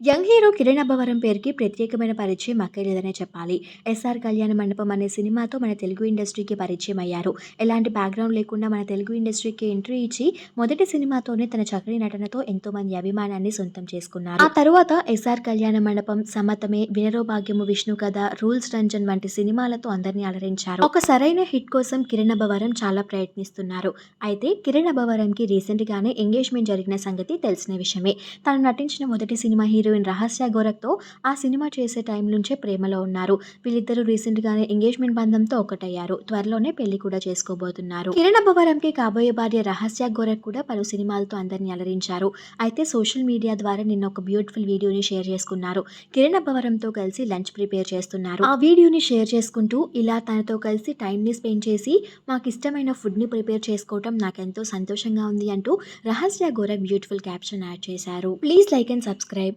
Young hero Kiran Abbavaram పేరుకి ప్రత్యేకమైన పరిచయం అక్కర్లేదనే చెప్పాలి. 'ఎస్ఆర్ కళ్యాణ మండపం' అనే సినిమాతో మన తెలుగు ఇండస్ట్రీకి పరిచయం అయ్యారు. ఎలాంటి బ్యాక్‌గ్రౌండ్ లేకుండా మన తెలుగు ఇండస్ట్రీకి ఎంట్రీ ఇచ్చి మొదటి సినిమాతోనే తన చక్కని నటనతో ఎంతో మంది అభిమానాన్ని సొంతం చేసుకున్నారు. ఆ తరువాత 'ఎస్ఆర్ కళ్యాణ మండపం', 'సమతమే', వినరోభాగ్యము 'విష్ణు కథ', 'రూల్స్ రంజన్' వంటి సినిమాలతో అందరినీ అలరించారు. ఒక సరైన హిట్ కోసం కిరణ్ అబ్బవరం చాలా ప్రయత్నిస్తున్నారు. అయితే కిరణ్ అబ్బవరంకి రీసెంట్‌గానే ఎంగేజ్‌మెంట్ జరిగిన సంగతి తెలిసిన విషయమే. తను నటించిన మొదటి సినిమా హీరో హీరోయిన్ రహస్య గోరఖ్‌తో ఆ సినిమా చేసే టైం నుంచే ప్రేమలో ఉన్నారు. వీళ్ళిద్దరూ రీసెంట్‌గానే ఎంగేజ్‌మెంట్ బంధంతో ఒకటయ్యారు త్వరలోనే పెళ్ళి కూడా చేసుకోబోతున్నారు. కిరణ్ అబ్బవరంకి కాబోయే భార్య రహస్య గోరఖ్ కూడా పలు సినిమాలతో అందరినీ అలరించారు. అయితే సోషల్ మీడియా ద్వారా నిన్న ఒక బ్యూటిఫుల్ వీడియోని షేర్ చేసుకున్నారు. కిరణ్ అబ్బవరంతో కలిసి లంచ్ ప్రిపేర్ చేస్తున్నారు. ఆ వీడియోని షేర్ చేసుకుంటూ ఇలా తనతో కలిసి టైంని స్పెండ్ చేసి మాకు ఇష్టమైన ఫుడ్‌ని ప్రిపేర్ చేసుకోవటం నాకెంతో సంతోషంగా ఉంది అంటూ Rahasya Gorakh beautiful caption add చేశారు. Please like and subscribe